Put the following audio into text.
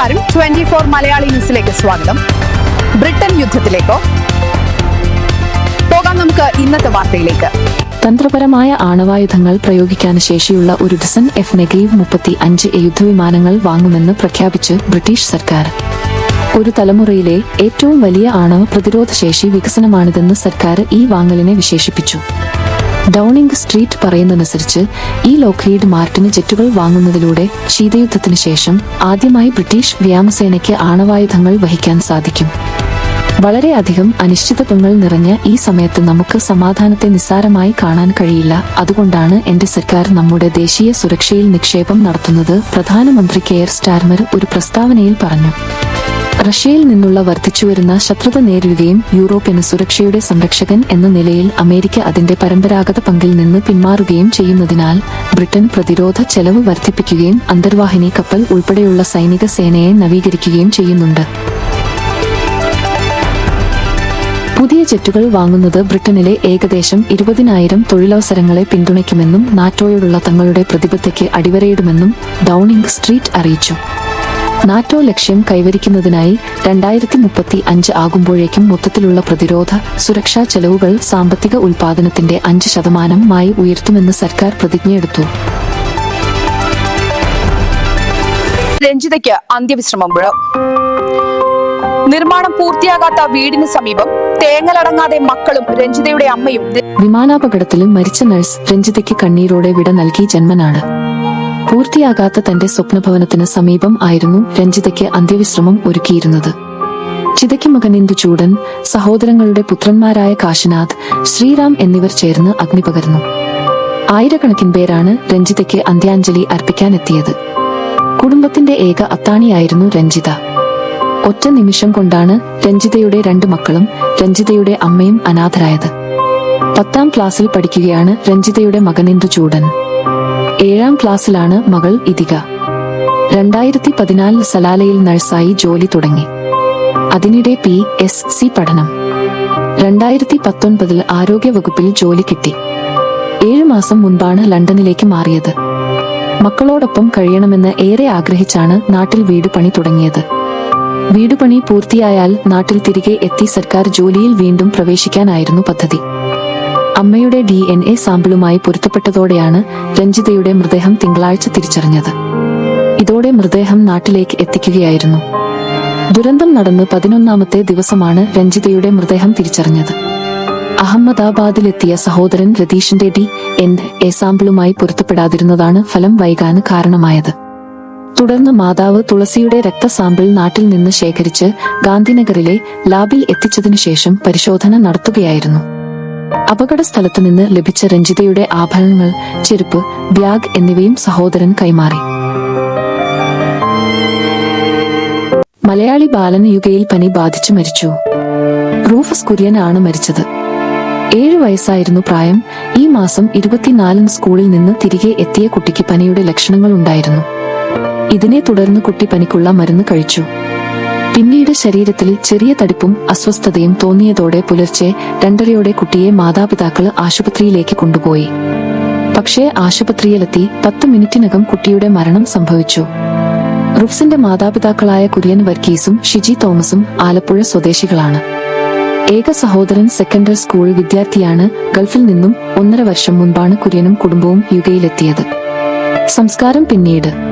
നമസ്കാരം. Twenty four Malayali ന്യൂസിലേക്ക് സ്വാഗതം. ബ്രിട്ടൻ യുദ്ധത്തിലേക്കോ? പോകാം നമുക്ക് ഇന്നത്തെ വാർത്തയിലേക്ക്. തന്ത്രപരമായ ആണവായുധങ്ങൾ പ്രയോഗിക്കാൻ ശേഷിയുള്ള ഒരു ഡസൻ എഫ് നെഗറ്റീവ് മുപ്പത്തി അഞ്ച് യുദ്ധവിമാനങ്ങൾ വാങ്ങുമെന്ന് പ്രഖ്യാപിച്ച് ബ്രിട്ടീഷ് സർക്കാർ. ഒരു തലമുറയിലെ ഏറ്റവും വലിയ ആണവ പ്രതിരോധ ശേഷി വികസനമാണിതെന്ന് സർക്കാർ ഈ വാങ്ങലിനെ വിശേഷിപ്പിച്ചു. ഡൌണിംഗ് സ്ട്രീറ്റ് പറയുന്നതനുസരിച്ച് ഈ ലോക്ക്ഹീഡ് മാർട്ടിന് ജെറ്റുകൾ വാങ്ങുന്നതിലൂടെ ശീതയുദ്ധത്തിന് ശേഷം ആദ്യമായി ബ്രിട്ടീഷ് വ്യോമസേനയ്ക്ക് ആണവായുധങ്ങൾ വഹിക്കാൻ സാധിക്കും. വളരെയധികം അനിശ്ചിതത്വങ്ങൾ നിറഞ്ഞ ഈ സമയത്ത് നമുക്ക് സമാധാനത്തെ നിസ്സാരമായി കാണാൻ കഴിയില്ല. അതുകൊണ്ടാണ് എന്റെ സർക്കാർ നമ്മുടെ ദേശീയ സുരക്ഷയിൽ നിക്ഷേപം നടത്തുന്നത് പ്രധാനമന്ത്രി കെയർ സ്റ്റാർമർ ഒരു പ്രസ്താവനയിൽ പറഞ്ഞു. റഷ്യയിൽ നിന്നുള്ള വർദ്ധിച്ചുവരുന്ന ശത്രുത നേരിടുകയും യൂറോപ്പിന് സുരക്ഷയുടെ സംരക്ഷകൻ എന്ന നിലയിൽ അമേരിക്ക അതിന്റെ പരമ്പരാഗത പങ്കിൽ നിന്ന് പിന്മാറുകയും ചെയ്യുന്നതിനാൽ ബ്രിട്ടൻ പ്രതിരോധ ചെലവ് വർദ്ധിപ്പിക്കുകയും അന്തർവാഹിനി കപ്പൽ ഉൾപ്പെടെയുള്ള സൈനിക സേനയെ നവീകരിക്കുകയും ചെയ്യുന്നുണ്ട്. പുതിയ ജെറ്റുകൾ വാങ്ങുന്നത് ബ്രിട്ടനിലെ ഏകദേശം ഇരുപതിനായിരം തൊഴിലവസരങ്ങളെ പിന്തുണയ്ക്കുമെന്നും നാറ്റോയോടുള്ള തങ്ങളുടെ പ്രതിബദ്ധതയ്ക്ക് അടിവരയിടുമെന്നും ഡൌണിംഗ് സ്ട്രീറ്റ് അറിയിച്ചു. നാറ്റോ ലക്ഷ്യം കൈവരിക്കുന്നതിനായി രണ്ടായിരത്തി മുപ്പത്തി അഞ്ച് ആകുമ്പോഴേക്കും മൊത്തത്തിലുള്ള പ്രതിരോധ സുരക്ഷാ ചെലവുകൾ സാമ്പത്തിക ഉൽപാദനത്തിന്റെ അഞ്ച് ശതമാനമായി ഉയർത്തുമെന്ന് സർക്കാർ പ്രതിജ്ഞയെടുത്തു. രഞ്ജിതയ്ക്ക് അന്ത്യവിശ്രമം വീഴും നിർമ്മാണം പൂർത്തിയാകാത്ത വീടിന് സമീപം തേങ്ങലടങ്ങാതെ മക്കളും രഞ്ജിതയുടെ അമ്മയും വിമാനാപകടത്തിലും മരിച്ച നഴ്സ് രഞ്ജിതയ്ക്ക് കണ്ണീരോടെ വിട നൽകി ജന്മനാട് പൂർത്തിയാകാത്ത തന്റെ സ്വപ്നഭവനത്തിന് സമീപം ആയിരുന്നു രഞ്ജിതയ്ക്ക് അന്ത്യവിശ്രമം ഒരുക്കിയിരുന്നത്. ചിതയ്ക്ക് മകൻ ഇന്ദു ചൂടൻ സഹോദരങ്ങളുടെ പുത്രന്മാരായ കാശിനാഥ് ശ്രീറാം എന്നിവർ ചേർന്ന് അഗ്നി പകർന്നു. ആയിരക്കണക്കിന് പേരാണ് രഞ്ജിതയ്ക്ക് അന്ത്യാഞ്ജലി അർപ്പിക്കാനെത്തിയത്. കുടുംബത്തിന്റെ ഏക അത്താണിയായിരുന്നു രഞ്ജിത. ഒറ്റ നിമിഷം കൊണ്ടാണ് രഞ്ജിതയുടെ രണ്ട് മക്കളും രഞ്ജിതയുടെ അമ്മയും അനാഥരായത്. പത്താം ക്ലാസ്സിൽ പഠിക്കുകയാണ് രഞ്ജിതയുടെ മകൻ ഇന്ദു ചൂടൻ. ഏഴാം ക്ലാസ്സിലാണ് മകൾ ഇതിക രണ്ടായിരത്തി പതിനാലിൽ സലാലയിൽ നഴ്സായി ജോലി തുടങ്ങി. അതിനിടെ പി എസ് സി പഠനം. രണ്ടായിരത്തി പത്തൊൻപതിൽ ആരോഗ്യവകുപ്പിൽ ജോലി കിട്ടി. ഏഴു മാസം മുൻപാണ് ലണ്ടനിലേക്ക് മാറിയത്. മക്കളോടൊപ്പം കഴിയണമെന്ന് ഏറെ ആഗ്രഹിച്ചാണ് നാട്ടിൽ വീട് പണി തുടങ്ങിയത്. വീടുപണി പൂർത്തിയായാൽ നാട്ടിൽ തിരികെ എത്തി സർക്കാർ ജോലിയിൽ വീണ്ടും പ്രവേശിക്കാനായിരുന്നു പദ്ധതി. അമ്മയുടെ ഡി എൻ എ സാമ്പിളുമായി പൊരുത്തപ്പെട്ടതോടെയാണ് രഞ്ജിതയുടെ മൃതദേഹം തിങ്കളാഴ്ച തിരിച്ചറിഞ്ഞത്. ഇതോടെ മൃതദേഹം നാട്ടിലേക്ക് എത്തിക്കുകയായിരുന്നു. ദുരന്തം നടന്ന് പതിനൊന്നാമത്തെ ദിവസമാണ് രഞ്ജിതയുടെ മൃതദേഹം തിരിച്ചറിഞ്ഞത്. അഹമ്മദാബാദിലെത്തിയ സഹോദരൻ രതീഷിന്റെ ഡി എൻ എ സാമ്പിളുമായി പൊരുത്തപ്പെടാതിരുന്നതാണ് ഫലം വൈകാൻ കാരണമായത്. തുടർന്ന് മാതാവ് തുളസിയുടെ രക്തസാമ്പിൾ നാട്ടിൽ നിന്ന് ശേഖരിച്ച് ഗാന്ധിനഗറിലെ ലാബിൽ എത്തിച്ചതിനു ശേഷം പരിശോധന നടത്തുകയായിരുന്നു. അപകട സ്ഥലത്ത് നിന്ന് ലഭിച്ച രഞ്ജിതയുടെ ആഭരണങ്ങൾ ചെരുപ്പ് ബാഗ് എന്നിവയും സഹോദരൻ കൈമാറി. മലയാളി ബാലൻ യുഗയിൽ പനി ബാധിച്ചു മരിച്ചു. റൂഫസ് കുര്യൻ ആണ് മരിച്ചത്. ഏഴ് വയസ്സായിരുന്നു പ്രായം. ഈ മാസം ഇരുപത്തിനാലിന് സ്കൂളിൽ നിന്ന് തിരികെ എത്തിയ കുട്ടിക്ക് പനിയുടെ ലക്ഷണങ്ങൾ ഉണ്ടായിരുന്നു ഇതിനെ തുടർന്ന് കുട്ടി പനിക്കുള്ള മരുന്ന് കഴിച്ചു. പിന്നീട് ശരീരത്തിൽ ചെറിയ തടിപ്പും അസ്വസ്ഥതയും തോന്നിയതോടെ പുലർച്ചെ രണ്ടരയോടെ കുട്ടിയെ മാതാപിതാക്കൾ ആശുപത്രിയിലേക്ക് കൊണ്ടുപോയി. പക്ഷേ ആശുപത്രിയിലെത്തി പത്ത് മിനിറ്റിനകം കുട്ടിയുടെ മരണം സംഭവിച്ചു. റുഫ്സിന്റെ മാതാപിതാക്കളായ കുര്യൻ വർഗീസും ഷിജി തോമസും ആലപ്പുഴ സ്വദേശികളാണ്. ഏക സഹോദരൻ സെക്കൻഡറി സ്കൂൾ വിദ്യാർത്ഥിയാണ് ഗൾഫിൽ നിന്നും ഒന്നര വർഷം മുൻപാണ് കുര്യനും കുടുംബവും യുകയിലെത്തിയത് സംസ്കാരം പിന്നീട്.